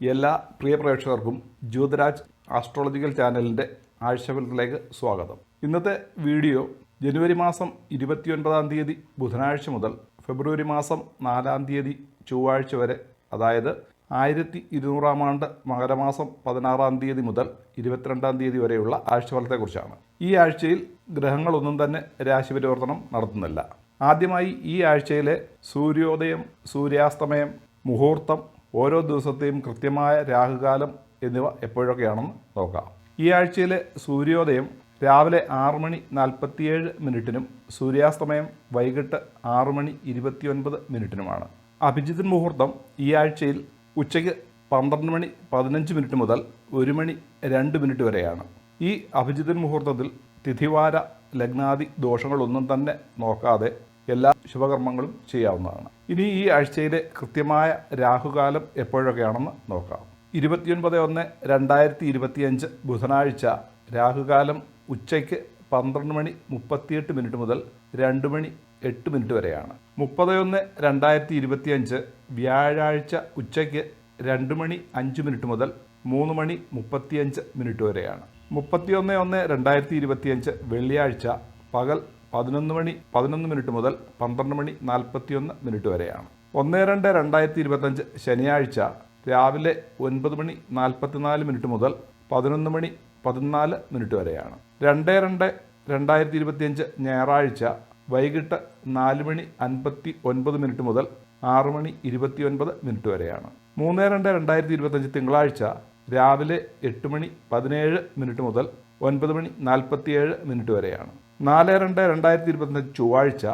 എല്ലാ പ്രിയ പ്രേക്ഷകർക്കും ജ്യോതിരാജ് ആസ്ട്രോളജിക്കൽ ചാനലിന്റെ ആഴ്ചവിലേക്ക് സ്വാഗതം. ഇന്നത്തെ വീഡിയോ ജനുവരി മാസം ഇരുപത്തിയൊൻപതാം തീയതി ബുധനാഴ്ച മുതൽ ഫെബ്രുവരി മാസം നാലാം തീയതി ചൊവ്വാഴ്ച വരെ അതായത് ആയിരത്തി ഇരുന്നൂറാം ആണ്ട് മകരമാസം പതിനാറാം തീയതി മുതൽ ഇരുപത്തിരണ്ടാം തീയതി വരെയുള്ള ആഴ്ചഫലത്തെക്കുറിച്ചാണ്. ഈ ആഴ്ചയിൽ ഗ്രഹങ്ങളൊന്നും തന്നെ രാശി പരിവർത്തനം നടത്തുന്നില്ല. ആദ്യമായി ഈ ആഴ്ചയിലെ സൂര്യോദയം സൂര്യാസ്തമയം മുഹൂർത്തം ഓരോ ദിവസത്തെയും കൃത്യമായ രാഹുകാലം എന്നിവ എപ്പോഴൊക്കെയാണെന്ന് നോക്കാം. ഈ ആഴ്ചയിലെ സൂര്യോദയം രാവിലെ ആറ് മണി നാൽപ്പത്തിയേഴ് മിനിറ്റിനും സൂര്യാസ്തമയം വൈകിട്ട് ആറ് മണി ഇരുപത്തിയൊൻപത് മിനിറ്റിനുമാണ്. അഭിജിത് മുഹൂർത്തം ഈ ആഴ്ചയിൽ ഉച്ചയ്ക്ക് പന്ത്രണ്ട് മണി പതിനഞ്ച് മിനിറ്റ് മുതൽ ഒരു മണി രണ്ട് മിനിറ്റ് വരെയാണ്. ഈ അഭിജിതൻ മുഹൂർത്തത്തിൽ തിഥിവാര ലഗ്നാദി ദോഷങ്ങളൊന്നും തന്നെ നോക്കാതെ എല്ലാ ശുഭകർമ്മങ്ങളും ചെയ്യാവുന്നതാണ്. ഇനി ഈ ആഴ്ചയിലെ കൃത്യമായ രാഹുകാലം എപ്പോഴൊക്കെയാണെന്ന് നോക്കാം. ഇരുപത്തിയൊൻപത് ഒന്ന് രണ്ടായിരത്തി ഇരുപത്തിയഞ്ച് ബുധനാഴ്ച രാഹുകാലം ഉച്ചയ്ക്ക് പന്ത്രണ്ട് മണി മുപ്പത്തിയെട്ട് മിനിറ്റ് മുതൽ രണ്ട് മണി എട്ട് മിനിറ്റ് വരെയാണ്. മുപ്പത് ഒന്ന് രണ്ടായിരത്തി ഇരുപത്തിയഞ്ച് വ്യാഴാഴ്ച ഉച്ചയ്ക്ക് രണ്ട് മണി അഞ്ച് മിനിറ്റ് മുതൽ മൂന്ന് മണി മുപ്പത്തിയഞ്ച് മിനിറ്റ് വരെയാണ്. മുപ്പത്തിയൊന്ന് ഒന്ന് രണ്ടായിരത്തി ഇരുപത്തിയഞ്ച് വെള്ളിയാഴ്ച പകൽ പതിനൊന്ന് മണി പതിനൊന്ന് മിനിറ്റ് മുതൽ പന്ത്രണ്ട് മണി നാൽപ്പത്തിയൊന്ന് മിനിറ്റ് വരെയാണ്. ഒന്ന് രണ്ട് രണ്ടായിരത്തി ഇരുപത്തഞ്ച് ശനിയാഴ്ച രാവിലെ ഒൻപത് മണി നാൽപ്പത്തിനാല് മിനിറ്റ് മുതൽ പതിനൊന്ന് മണി പതിനാല് മിനിറ്റ് വരെയാണ്. രണ്ട് രണ്ട് രണ്ടായിരത്തി ഇരുപത്തിയഞ്ച് ഞായറാഴ്ച വൈകിട്ട് നാല് മണി അൻപത്തി ഒൻപത് മിനിറ്റ് മുതൽ ആറ് മണി ഇരുപത്തി ഒൻപത് മിനിറ്റ് വരെയാണ്. മൂന്ന് രണ്ട് രണ്ടായിരത്തി ഇരുപത്തഞ്ച് തിങ്കളാഴ്ച രാവിലെ എട്ട് മണി പതിനേഴ് മിനിറ്റ് മുതൽ ഒൻപത് മണി നാൽപ്പത്തിയേഴ് മിനിറ്റ് വരെയാണ്. നാല് രണ്ട് രണ്ടായിരത്തി ഇരുപത്തഞ്ച് ചൊവ്വാഴ്ച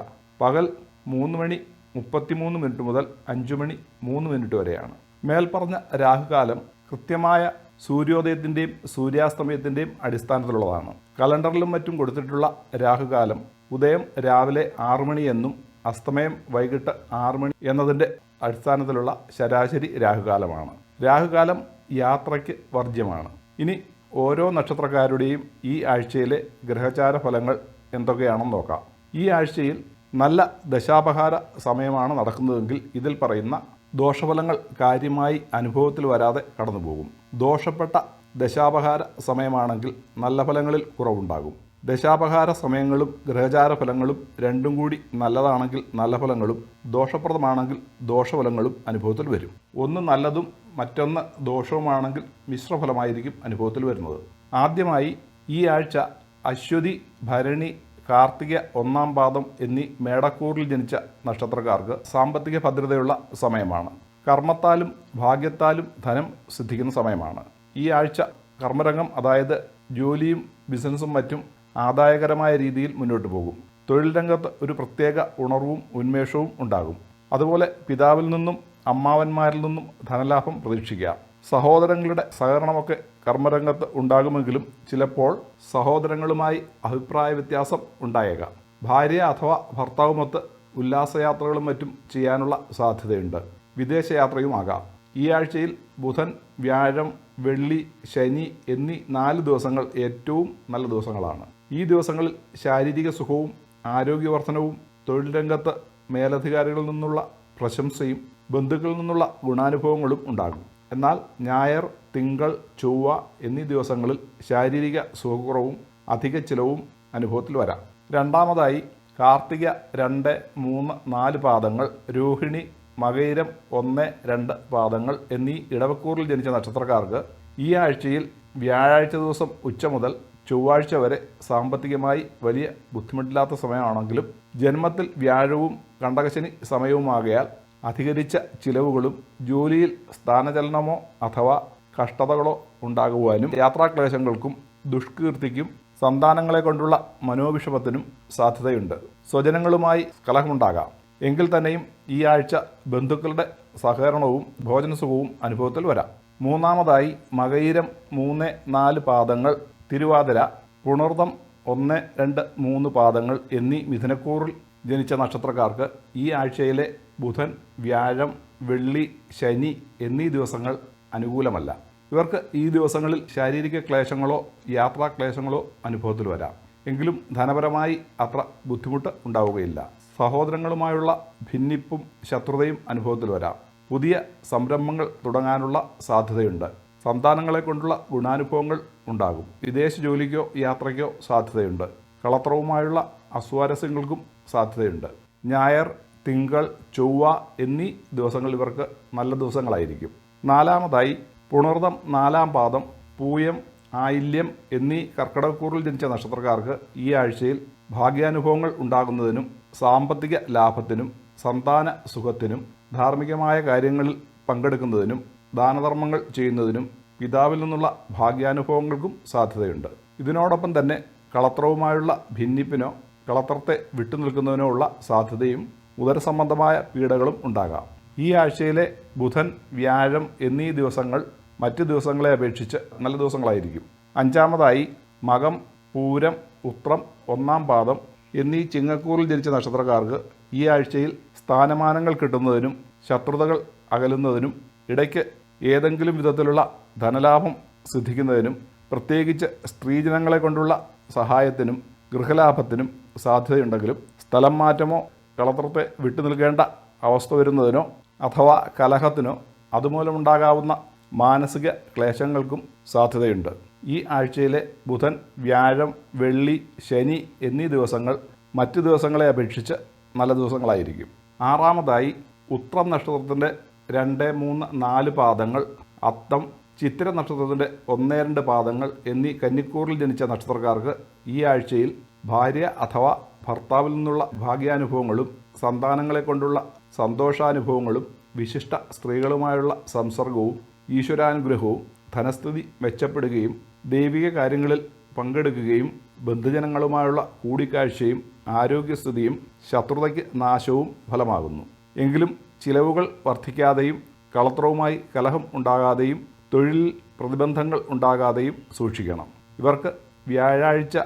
പകൽ മൂന്ന് മണി മുപ്പത്തിമൂന്ന് മിനിറ്റ് മുതൽ അഞ്ച് മണി മൂന്ന് മിനിറ്റ് വരെയാണ്. മേൽപ്പറഞ്ഞ രാഹുകാലം കൃത്യമായ സൂര്യോദയത്തിന്റെയും സൂര്യാസ്തമയത്തിന്റെയും അടിസ്ഥാനത്തിലുള്ളതാണ്. കലണ്ടറിലും മറ്റും കൊടുത്തിട്ടുള്ള രാഹുകാലം ഉദയം രാവിലെ ആറു മണി എന്നും അസ്തമയം വൈകിട്ട് ആറു മണി എന്നതിന്റെ അടിസ്ഥാനത്തിലുള്ള ശരാശരി രാഹുകാലമാണ്. രാഹുകാലം യാത്രയ്ക്ക് വർജ്യമാണ്. ഇനി ഓരോ നക്ഷത്രക്കാരുടെയും ഈ ആഴ്ചയിലെ ഗ്രഹചാര ഫലങ്ങൾ എന്തൊക്കെയാണെന്ന് നോക്കാം. ഈ ആഴ്ചയിൽ നല്ല ദശാപഹാര സമയമാണ് നടക്കുന്നതെങ്കിൽ ഇതിൽ പറയുന്ന ദോഷഫലങ്ങൾ കാര്യമായി അനുഭവത്തിൽ വരാതെ കടന്നുപോകും. ദോഷപ്പെട്ട ദശാപഹാര സമയമാണെങ്കിൽ നല്ല ഫലങ്ങളിൽ കുറവുണ്ടാകും. ദശാപഹാര സമയങ്ങളും ഗ്രഹചാര ഫലങ്ങളും രണ്ടും കൂടി നല്ലതാണെങ്കിൽ നല്ല ഫലങ്ങളും ദോഷപ്രദമാണെങ്കിൽ ദോഷഫലങ്ങളും അനുഭവത്തിൽ വരും. ഒന്ന് നല്ലതും മറ്റൊന്ന് ദോഷവുമാണെങ്കിൽ മിശ്രഫലമായിരിക്കും അനുഭവത്തിൽ വരുന്നത്. ആദ്യമായി ഈ ആഴ്ച അശ്വതി ഭരണി കാർത്തിക ഒന്നാം പാദം എന്നീ മേടക്കൂറിൽ ജനിച്ച നക്ഷത്രക്കാർക്ക് സാമ്പത്തിക ഭദ്രതയുള്ള സമയമാണ്. കർമ്മത്താലും ഭാഗ്യത്താലും ധനം സിദ്ധിക്കുന്ന സമയമാണ്. ഈ ആഴ്ച കർമ്മരംഗം അതായത് ജോലിയും ബിസിനസ്സും മറ്റും ആദായകരമായ രീതിയിൽ മുന്നോട്ട് പോകും. തൊഴിൽ രംഗത്ത് ഒരു പ്രത്യേക ഉണർവും ഉന്മേഷവും ഉണ്ടാകും. അതുപോലെ പിതാവിൽ നിന്നും അമ്മാവന്മാരിൽ നിന്നും ധനലാഭം പ്രതീക്ഷിക്കാം. സഹോദരങ്ങളുടെ സഹകരണമൊക്കെ കർമ്മരംഗത്ത് ഉണ്ടാകുമെങ്കിലും ചിലപ്പോൾ സഹോദരങ്ങളുമായി അഭിപ്രായ വ്യത്യാസം ഉണ്ടായേക്കാം. ഭാര്യ അഥവാ ഭർത്താവുമൊത്ത് ഉല്ലാസയാത്രകളും മറ്റും ചെയ്യാനുള്ള സാധ്യതയുണ്ട്. വിദേശയാത്രയുമാകാം ഈ ആഴ്ചയിൽ ബുധൻ വ്യാഴം വെള്ളി ശനി എന്നീ നാല് ദിവസങ്ങൾ ഏറ്റവും നല്ല ദിവസങ്ങളാണ്. ഈ ദിവസങ്ങളിൽ ശാരീരിക സുഖവും ആരോഗ്യവർദ്ധനവും തൊഴിൽ രംഗത്ത് മേലധികാരികളിൽ നിന്നുള്ള പ്രശംസയും ബന്ധുക്കളിൽ നിന്നുള്ള ഗുണാനുഭവങ്ങളും ഉണ്ടാകും. എന്നാൽ ഞായർ തിങ്കൾ ചൊവ്വ എന്നീ ദിവസങ്ങളിൽ ശാരീരിക സുഖക്കുറവും അധിക ചിലവും അനുഭവത്തിൽ വരാം. രണ്ടാമതായി കാർത്തിക രണ്ട് മൂന്ന് നാല് പാദങ്ങൾ രോഹിണി മകയിരം ഒന്ന് രണ്ട് പാദങ്ങൾ എന്നീ ഇടവക്കൂറിൽ ജനിച്ച നക്ഷത്രക്കാർക്ക് ഈ ആഴ്ചയിൽ വ്യാഴാഴ്ച ദിവസം ഉച്ച മുതൽ ചൊവ്വാഴ്ച വരെ സാമ്പത്തികമായി വലിയ ബുദ്ധിമുട്ടില്ലാത്ത സമയമാണെങ്കിലും ജന്മത്തിൽ വ്യാഴവും കണ്ടകശനി സമയവുമാകയാൽ അധികരിച്ച ചിലവുകളും ജോലിയിൽ സ്ഥാനചലനമോ അഥവാ കഷ്ടതകളോ ഉണ്ടാകുവാനും യാത്രാക്ലേശങ്ങൾക്കും ദുഷ്കീർത്തിക്കും സന്താനങ്ങളെ കൊണ്ടുള്ള മനോവിഷമത്തിനും സാധ്യതയുണ്ട്. സ്വജനങ്ങളുമായി കലഹമുണ്ടാകാം. എങ്കിൽ തന്നെയും ഈ ആഴ്ച ബന്ധുക്കളുടെ സഹകരണവും ഭോജനസുഖവും അനുഭവത്തിൽ വരാം. മൂന്നാമതായി മകയിരം മൂന്ന് നാല് പാദങ്ങൾ തിരുവാതിര പുണർദം ഒന്ന് രണ്ട് മൂന്ന് പാദങ്ങൾ എന്നീ മിഥുനക്കൂറിൽ ജനിച്ച നക്ഷത്രക്കാർക്ക് ഈ ആഴ്ചയിലെ ബുധൻ വ്യാഴം വെള്ളി ശനി എന്നീ ദിവസങ്ങൾ അനുകൂലമല്ല. ഇവർക്ക് ഈ ദിവസങ്ങളിൽ ശാരീരിക ക്ലേശങ്ങളോ യാത്രാ ക്ലേശങ്ങളോ അനുഭവത്തിൽ വരാം. എങ്കിലും ധനപരമായി അത്ര ബുദ്ധിമുട്ട് ഉണ്ടാവുകയില്ല. സഹോദരങ്ങളുമായുള്ള ഭിന്നിപ്പും ശത്രുതയും അനുഭവത്തിൽ വരാം. പുതിയ സംരംഭങ്ങൾ തുടങ്ങാനുള്ള സാധ്യതയുണ്ട്. സന്താനങ്ങളെ കൊണ്ടുള്ള ഗുണാനുഭവങ്ങൾ ഉണ്ടാകും. വിദേശ ജോലിക്കോ യാത്രയ്ക്കോ സാധ്യതയുണ്ട്. കളത്രവുമായുള്ള അസ്വാരസ്യങ്ങൾക്കും സാധ്യതയുണ്ട്. ഞായർ തിങ്കൾ ചൊവ്വ എന്നീ ദിവസങ്ങൾ ഇവർക്ക് നല്ല ദിവസങ്ങളായിരിക്കും. നാലാമതായി പുണർദം നാലാം പാദം പൂയം ആയില്യം എന്നീ കർക്കിടകക്കൂറിൽ ജനിച്ച നക്ഷത്രക്കാർക്ക് ഈ ആഴ്ചയിൽ ഭാഗ്യാനുഭവങ്ങൾ ഉണ്ടാകുന്നതിനും സാമ്പത്തിക ലാഭത്തിനും സന്താന സുഖത്തിനും ധാർമ്മികമായ കാര്യങ്ങളിൽ പങ്കെടുക്കുന്നതിനും ദാനധർമ്മങ്ങൾ ചെയ്യുന്നതിനും പിതാവിൽ നിന്നുള്ള ഭാഗ്യാനുഭവങ്ങൾക്കും സാധ്യതയുണ്ട്. ഇതിനോടൊപ്പം തന്നെ കളത്രവുമായുള്ള ഭിന്നിപ്പിനോ കളത്രത്തെ വിട്ടുനിൽക്കുന്നതിനോ ഉള്ള സാധ്യതയും ഉദരസംബന്ധമായ പീഡകളും ഉണ്ടാകാം. ഈ ആഴ്ചയിലെ ബുധൻ വ്യാഴം എന്നീ ദിവസങ്ങൾ മറ്റ് ദിവസങ്ങളെ അപേക്ഷിച്ച് നല്ല ദിവസങ്ങളായിരിക്കും. അഞ്ചാമതായി മകം പൂരം ഉത്രം ഒന്നാം പാദം എന്നീ ചിങ്ങക്കൂറിൽ ജനിച്ച നക്ഷത്രക്കാർക്ക് ഈ ആഴ്ചയിൽ സ്ഥാനമാനങ്ങൾ കിട്ടുന്നതിനും ശത്രുതകൾ അകലുന്നതിനും ഇടയ്ക്ക് ഏതെങ്കിലും വിധത്തിലുള്ള ധനലാഭം സിദ്ധിക്കുന്നതിനും പ്രത്യേകിച്ച് സ്ത്രീജനങ്ങളെ കൊണ്ടുള്ള സഹായത്തിനും ഗൃഹലാഭത്തിനും സാധ്യതയുണ്ടെങ്കിലും സ്ഥലം മാറ്റമോ കളത്രത്തെ വിട്ടു നിൽക്കേണ്ട അവസ്ഥ വരുന്നതിനോ അഥവാ കലഹത്തിനോ അതുമൂലമുണ്ടാകാവുന്ന മാനസിക ക്ലേശങ്ങൾക്കും സാധ്യതയുണ്ട്. ഈ ആഴ്ചയിലെ ബുധൻ വ്യാഴം വെള്ളി ശനി എന്നീ ദിവസങ്ങൾ മറ്റു ദിവസങ്ങളെ അപേക്ഷിച്ച് നല്ല ദിവസങ്ങളായിരിക്കും. ആറാമതായി ഉത്രം നക്ഷത്രത്തിന്റെ രണ്ട് മൂന്ന് നാല് പാദങ്ങൾ അത്തം ചിത്തിര നക്ഷത്രത്തിന്റെ ഒന്ന് രണ്ട് പാദങ്ങൾ എന്നീ കന്നിക്കൂറിൽ ജനിച്ച നക്ഷത്രക്കാർക്ക് ഈ ആഴ്ചയിൽ ഭാര്യ അഥവാ ഭർത്താവിൽ നിന്നുള്ള ഭാഗ്യാനുഭവങ്ങളും സന്താനങ്ങളെ കൊണ്ടുള്ള സന്തോഷാനുഭവങ്ങളും വിശിഷ്ട സ്ത്രീകളുമായുള്ള സംസർഗവും ഈശ്വരാനുഗ്രഹവും ധനസ്ഥിതി മെച്ചപ്പെടുകയും ദൈവിക കാര്യങ്ങളിൽ പങ്കെടുക്കുകയും ബന്ധുജനങ്ങളുമായുള്ള കൂടിക്കാഴ്ചയും ആരോഗ്യസ്ഥിതിയും ശത്രുതയ്ക്ക് നാശവും ഫലമാകുന്നു. എങ്കിലും ചിലവുകൾ വർദ്ധിക്കാതെയും കളത്രവുമായി കലഹം ഉണ്ടാകാതെയും തൊഴിലിൽ പ്രതിബന്ധങ്ങൾ ഉണ്ടാകാതെയും സൂക്ഷിക്കണം. ഇവർക്ക് വ്യാഴാഴ്ച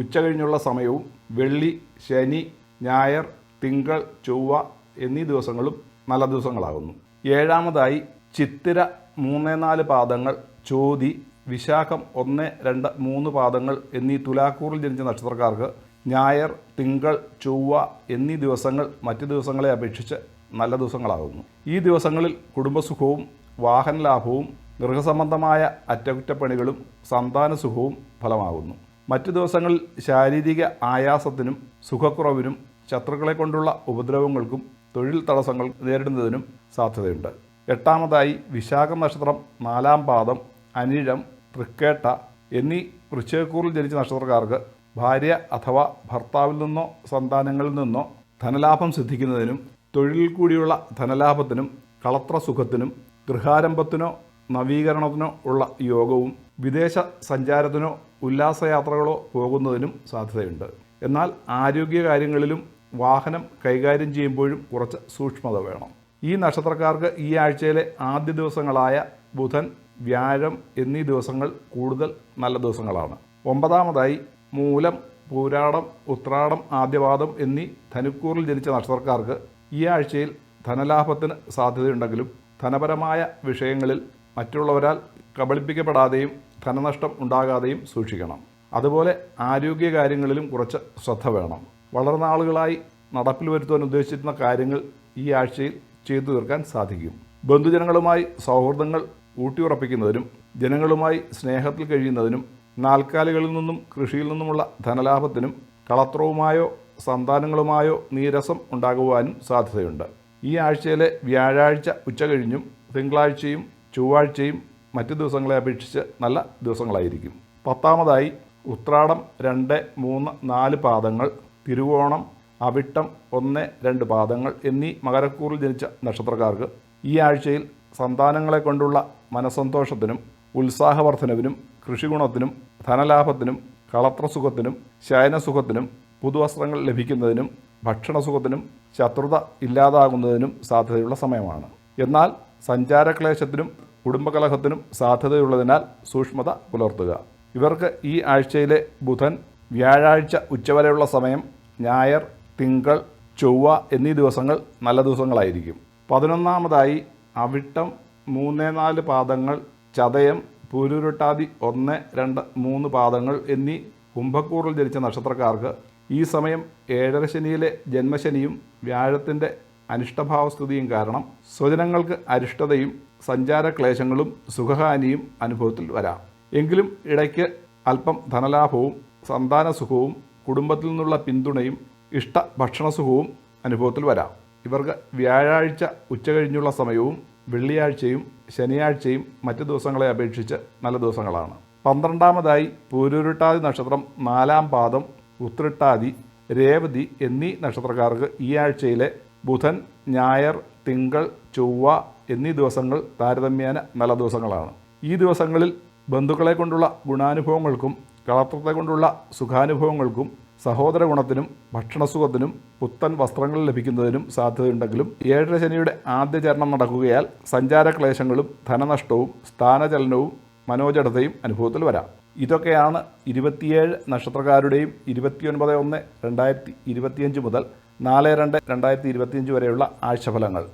ഉച്ചകഴിഞ്ഞുള്ള സമയവും വെള്ളി ശനി ഞായർ തിങ്കൾ ചൊവ്വ എന്നീ ദിവസങ്ങളും നല്ല ദിവസങ്ങളാകുന്നു. ഏഴാമതായി ചിത്തിര മൂന്ന് നാല് പാദങ്ങൾ ചോതി വിശാഖം ഒന്ന് രണ്ട് മൂന്ന് പാദങ്ങൾ എന്നീ തുലാക്കൂറിൽ ജനിച്ച നക്ഷത്രക്കാർക്ക് ഞായർ തിങ്കൾ ചൊവ്വ എന്നീ ദിവസങ്ങൾ മറ്റ് ദിവസങ്ങളെ അപേക്ഷിച്ച് നല്ല ദിവസങ്ങളാകുന്നു. ഈ ദിവസങ്ങളിൽ കുടുംബസുഖവും വാഹനലാഭവും ഗൃഹസംബന്ധമായ അറ്റകുറ്റപ്പണികളും സന്താന സുഖവും ഫലമാകുന്നു. മറ്റു ദിവസങ്ങളിൽ ശാരീരിക ആയാസത്തിനും സുഖക്കുറവിനും ശത്രുക്കളെ കൊണ്ടുള്ള ഉപദ്രവങ്ങൾക്കും തൊഴിൽ തടസ്സങ്ങൾ നേരിടുന്നതിനും സാധ്യതയുണ്ട്. എട്ടാമതായി വിശാഖ നക്ഷത്രം നാലാം പാദം അനിഴം തൃക്കേട്ട എന്നീ വൃശ്ചയക്കൂറിൽ ജനിച്ച നക്ഷത്രക്കാർക്ക് ഭാര്യ അഥവാ ഭർത്താവിൽ നിന്നോ സന്താനങ്ങളിൽ നിന്നോ ധനലാഭം സിദ്ധിക്കുന്നതിനും തൊഴിലിൽ കൂടിയുള്ള ധനലാഭത്തിനും കളത്ര സുഖത്തിനും ഗൃഹാരംഭത്തിനോ നവീകരണത്തിനോ ഉള്ള യോഗവും വിദേശ സഞ്ചാരത്തിനോ ഉല്ലാസയാത്രകളോ പോകുന്നതിനും സാധ്യതയുണ്ട്. എന്നാൽ ആരോഗ്യകാര്യങ്ങളിലും വാഹനം കൈകാര്യം ചെയ്യുമ്പോഴും കുറച്ച് സൂക്ഷ്മത വേണം. ഈ നക്ഷത്രക്കാർക്ക് ഈ ആഴ്ചയിലെ ആദ്യ ദിവസങ്ങളായ ബുധൻ വ്യാഴം എന്നീ ദിവസങ്ങൾ കൂടുതൽ നല്ല ദിവസങ്ങളാണ്. ഒമ്പതാമതായി മൂലം പൂരാടം ഉത്രാടം ആദ്യപാദം എന്നീ ധനുക്കൂറിൽ ജനിച്ച നക്ഷത്രക്കാർക്ക് ഈ ആഴ്ചയിൽ ധനലാഭത്തിന് സാധ്യതയുണ്ടെങ്കിലും ധനപരമായ വിഷയങ്ങളിൽ മറ്റുള്ളവരാൽ കബളിപ്പിക്കപ്പെടാതെയും ധനനഷ്ടം ഉണ്ടാകാതെയും സൂക്ഷിക്കണം. അതുപോലെ ആരോഗ്യകാര്യങ്ങളിലും കുറച്ച് ശ്രദ്ധ വേണം. വളരെ ആളുകളായി നടപ്പിൽ വരുത്തുവാൻ ഉദ്ദേശിച്ചിരുന്ന കാര്യങ്ങൾ ഈ ആഴ്ചയിൽ ചെയ്തു തീർക്കാൻ സാധിക്കും. ബന്ധുജനങ്ങളുമായി സൗഹൃദങ്ങൾ ഊട്ടിയുറപ്പിക്കുന്നതിനും ജനങ്ങളുമായി സ്നേഹത്തിൽ കഴിയുന്നതിനും നാൽക്കാലികളിൽ നിന്നും കൃഷിയിൽ നിന്നുമുള്ള ധനലാഭത്തിനും കളത്രവുമായോ സന്താനങ്ങളുമായോ നീരസം ഉണ്ടാകുവാനും സാധ്യതയുണ്ട്. ഈ ആഴ്ചയിലെ വ്യാഴാഴ്ച ഉച്ച കഴിഞ്ഞും തിങ്കളാഴ്ചയും ചൊവ്വാഴ്ചയും മറ്റു ദിവസങ്ങളെ അപേക്ഷിച്ച് നല്ല ദിവസങ്ങളായിരിക്കും. പത്താമതായി ഉത്രാടം രണ്ട് മൂന്ന് നാല് പാദങ്ങൾ തിരുവോണം അവിട്ടം ഒന്ന് രണ്ട് പാദങ്ങൾ എന്നീ മകരക്കൂറിൽ ജനിച്ച നക്ഷത്രക്കാർക്ക് ഈ ആഴ്ചയിൽ സന്താനങ്ങളെ കൊണ്ടുള്ള മനസ്സന്തോഷത്തിനും ഉത്സാഹവർദ്ധനവിനും കൃഷിഗുണത്തിനും ധനലാഭത്തിനും കളത്രസുഖത്തിനും ശയനസുഖത്തിനും പുതുവസ്ത്രങ്ങൾ ലഭിക്കുന്നതിനും ഭക്ഷണസുഖത്തിനും ശത്രുത ഇല്ലാതാകുന്നതിനും സാധ്യതയുള്ള സമയമാണ്. എന്നാൽ സഞ്ചാരക്ലേശത്തിനും കുടുംബകലഹത്തിനും സാധ്യതയുള്ളതിനാൽ സൂക്ഷ്മത പുലർത്തുക. ഇവർക്ക് ഈ ആഴ്ചയിലെ ബുധൻ വ്യാഴാഴ്ച ഉച്ചവരെയുള്ള സമയം ഞായർ തിങ്കൾ ചൊവ്വ എന്നീ ദിവസങ്ങൾ നല്ല ദിവസങ്ങളായിരിക്കും. പതിനൊന്നാമതായി അവിട്ടം മൂന്ന് നാല് പാദങ്ങൾ ചതയം പൂരുരുട്ടാതി ഒന്ന് രണ്ട് മൂന്ന് പാദങ്ങൾ എന്നീ കുംഭക്കൂറിൽ ജനിച്ച നക്ഷത്രക്കാർക്ക് ഈ സമയം ഏഴര ശനിയിലെ ജന്മശനിയും വ്യാഴത്തിന്റെ അനിഷ്ടഭാവസ്ഥിതിയും കാരണം സ്വജനങ്ങൾക്ക് അരിഷ്ടതയും സഞ്ചാരക്ലേശങ്ങളും സുഖഹാനിയും അനുഭവത്തിൽ വരാം. എങ്കിലും ഇടയ്ക്ക് അല്പം ധനലാഭവും സന്താനസുഖവും കുടുംബത്തിൽ നിന്നുള്ള പിന്തുണയും ഇഷ്ട ഭക്ഷണ സുഖവും അനുഭവത്തിൽ വരാം. ഇവർക്ക് വ്യാഴാഴ്ച ഉച്ച കഴിഞ്ഞുള്ള സമയവും വെള്ളിയാഴ്ചയും ശനിയാഴ്ചയും മറ്റ് ദിവസങ്ങളെ അപേക്ഷിച്ച് നല്ല ദിവസങ്ങളാണ്. പന്ത്രണ്ടാമതായി പൂരുരുട്ടാതി നക്ഷത്രം നാലാം പാദം ഉത്രിട്ടാതി രേവതി എന്നീ നക്ഷത്രക്കാർക്ക് ഈ ആഴ്ചയിലെ ബുധൻ ഞായർ തിങ്കൾ ചൊവ്വ എന്നീ ദിവസങ്ങൾ താരതമ്യേന നല്ല ദിവസങ്ങളാണ്. ഈ ദിവസങ്ങളിൽ ബന്ധുക്കളെ കൊണ്ടുള്ള ഗുണാനുഭവങ്ങൾക്കും കളത്രത്തെ കൊണ്ടുള്ള സുഖാനുഭവങ്ങൾക്കും സഹോദര ഗുണത്തിനും ഭക്ഷണസുഖത്തിനും പുത്തൻ വസ്ത്രങ്ങൾ ലഭിക്കുന്നതിനും സാധ്യതയുണ്ടെങ്കിലും ഏഴര ശനിയുടെ ആദ്യ ചരണം നടക്കുകയാൽ സഞ്ചാരക്ലേശങ്ങളും ധനനഷ്ടവും സ്ഥാനചലനവും മനോജടതയും അനുഭവത്തിൽ വരാം. ഇതൊക്കെയാണ് ഇരുപത്തിയേഴ് നക്ഷത്രക്കാരുടെയും ഇരുപത്തിയൊൻപത് ഒന്ന് രണ്ടായിരത്തി ഇരുപത്തിയഞ്ച് മുതൽ നാല് രണ്ട് രണ്ടായിരത്തി ഇരുപത്തിയഞ്ച് വരെയുള്ള ആഴ്ചഫലങ്ങൾ.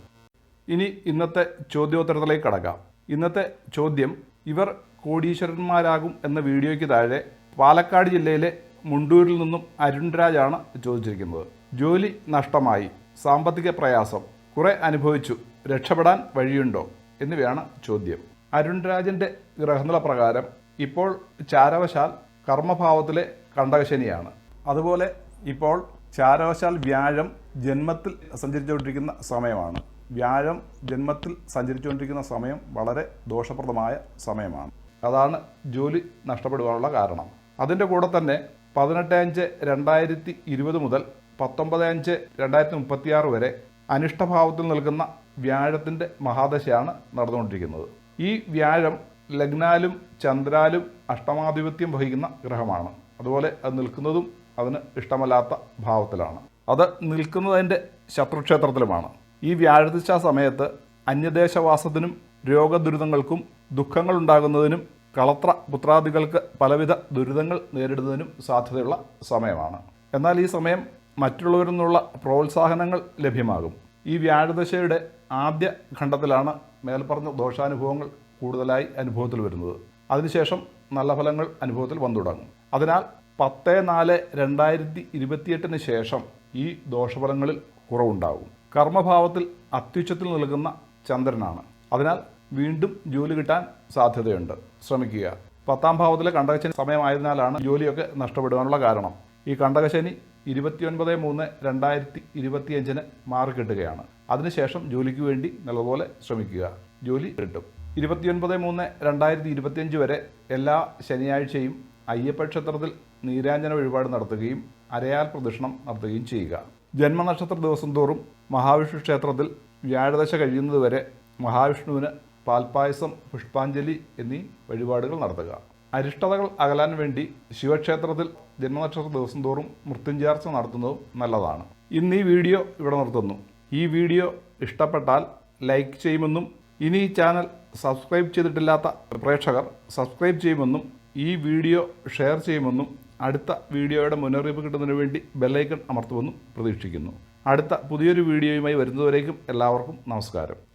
ഇനി ഇന്നത്തെ ചോദ്യോത്തരത്തിലേക്ക് കടക്കാം. ഇന്നത്തെ ചോദ്യം ഇവർ കോടീശ്വരന്മാരാകും എന്ന വീഡിയോയ്ക്ക് താഴെ പാലക്കാട് ജില്ലയിലെ മുണ്ടൂരിൽ നിന്നും അരുൺരാജാണ് ചോദിച്ചിരിക്കുന്നത്. ജോലി നഷ്ടമായി സാമ്പത്തിക പ്രയാസം കുറെ അനുഭവിച്ചു രക്ഷപ്പെടാൻ വഴിയുണ്ടോ എന്നിവയാണ് ചോദ്യം. അരുൺരാജിന്റെ ഗ്രഹനില പ്രകാരം ഇപ്പോൾ ചാരവശാൽ കർമ്മഭാവത്തിലെ കണ്ടകശനിയാണ്. അതുപോലെ ഇപ്പോൾ ചാരവശാൽ വ്യാഴം ജന്മത്തിൽ സഞ്ചരിച്ചുകൊണ്ടിരിക്കുന്ന സമയമാണ്. വ്യാഴം ജന്മത്തിൽ സഞ്ചരിച്ചുകൊണ്ടിരിക്കുന്ന സമയം വളരെ ദോഷപ്രദമായ സമയമാണ്. അതാണ് ജോലി നഷ്ടപ്പെടുവാനുള്ള കാരണം. അതിന്റെ കൂടെ തന്നെ പതിനെട്ട് അഞ്ച് രണ്ടായിരത്തി ഇരുപത് മുതൽ പത്തൊമ്പത് അഞ്ച് രണ്ടായിരത്തി മുപ്പത്തിയാറ് വരെ അനിഷ്ടഭാവത്തിൽ നിൽക്കുന്ന വ്യാഴത്തിന്റെ മഹാദശയാണ് നടന്നുകൊണ്ടിരിക്കുന്നത്. ഈ വ്യാഴം ലഗ്നാലും ചന്ദ്രാലും അഷ്ടമാധിപത്യം വഹിക്കുന്ന ഗ്രഹമാണ്. അതുപോലെ അത് നിൽക്കുന്നതും അതിന് ഇഷ്ടമല്ലാത്ത ഭാവത്തിലാണ്. അത് നിൽക്കുന്നതിന്റെ ശത്രുക്ഷേത്രത്തിലുമാണ്. ഈ വ്യാഴദിശ സമയത്ത് അന്യദേശവാസത്തിനും രോഗദുരിതങ്ങൾക്കും ദുഃഖങ്ങളുണ്ടാകുന്നതിനും കളത്ര പുത്രാദികൾക്ക് പലവിധ ദുരിതങ്ങൾ നേരിടുന്നതിനും സാധ്യതയുള്ള സമയമാണ്. എന്നാൽ ഈ സമയം മറ്റുള്ളവരിൽ നിന്നുള്ള പ്രോത്സാഹനങ്ങൾ ലഭ്യമാകും. ഈ വ്യാഴദശയുടെ ആദ്യ ഘട്ടത്തിലാണ് മേൽപ്പറഞ്ഞ ദോഷാനുഭവങ്ങൾ കൂടുതലായി അനുഭവത്തിൽ വരുന്നത്. അതിനുശേഷം നല്ല ഫലങ്ങൾ അനുഭവത്തിൽ വന്നു തുടങ്ങും. അതിനാൽ പത്ത് നാല് രണ്ടായിരത്തി ഇരുപത്തിയെട്ടിന് ശേഷം ഈ ദോഷഫലങ്ങളിൽ കുറവുണ്ടാകും. കർമ്മഭാവത്തിൽ അത്യുച്ചത്തിൽ നിൽക്കുന്ന ചന്ദ്രനാണ്. അതിനാൽ വീണ്ടും ജോലി കിട്ടാൻ സാധ്യതയുണ്ട്. ശ്രമിക്കുക. പത്താം ഭാവത്തിലെ കണ്ടകശനി സമയമായതിനാലാണ് ജോലിയൊക്കെ നഷ്ടപ്പെടുവാനുള്ള കാരണം. ഈ കണ്ടകശനി ഇരുപത്തിയൊൻപത് മൂന്ന് രണ്ടായിരത്തി ഇരുപത്തിയഞ്ചിന് മാറിക്കിട്ടുകയാണ് അതിനുശേഷം ജോലിക്ക് വേണ്ടി നല്ലതുപോലെ ശ്രമിക്കുക. ജോലി കിട്ടും. ഇരുപത്തിയൊൻപത് മൂന്ന് രണ്ടായിരത്തി ഇരുപത്തിയഞ്ച് വരെ എല്ലാ ശനിയാഴ്ചയും അയ്യപ്പ ക്ഷേത്രത്തിൽ നീരാഞ്ജന വഴിപാട് നടത്തുകയും അരയാൽ പ്രദക്ഷിണം നടത്തുകയും ചെയ്യുക. ജന്മനക്ഷത്ര ദിവസം തോറും മഹാവിഷ്ണു ക്ഷേത്രത്തിൽ വ്യാഴദശ കഴിയുന്നതുവരെ മഹാവിഷ്ണുവിന് പാൽപ്പായസം പുഷ്പാഞ്ജലി എന്നീ വഴിപാടുകൾ നടത്തുക. അരിഷ്ടതകൾ അകലാൻ വേണ്ടി ശിവക്ഷേത്രത്തിൽ ജന്മനക്ഷത്ര ദിവസം തോറും മൃത്യുഞ്ചാർച്ച നടത്തുന്നതും നല്ലതാണ്. ഇന്ന് ഈ വീഡിയോ ഇവിടെ നിർത്തുന്നു. ഈ വീഡിയോ ഇഷ്ടപ്പെട്ടാൽ ലൈക്ക് ചെയ്യുമെന്നും ഇനി ഈ ചാനൽ സബ്സ്ക്രൈബ് ചെയ്തിട്ടില്ലാത്ത പ്രേക്ഷകർ സബ്സ്ക്രൈബ് ചെയ്യുമെന്നും ഈ വീഡിയോ ഷെയർ ചെയ്യുമെന്നും അടുത്ത വീഡിയോയുടെ മുന്നറിയിപ്പ് കിട്ടുന്നതിന് വേണ്ടി ബെല്ലൈക്കൺ അമർത്തുമെന്നും പ്രതീക്ഷിക്കുന്നു. അടുത്ത പുതിയൊരു വീഡിയോയുമായി വരുന്നതുവരേക്കും എല്ലാവർക്കും നമസ്കാരം.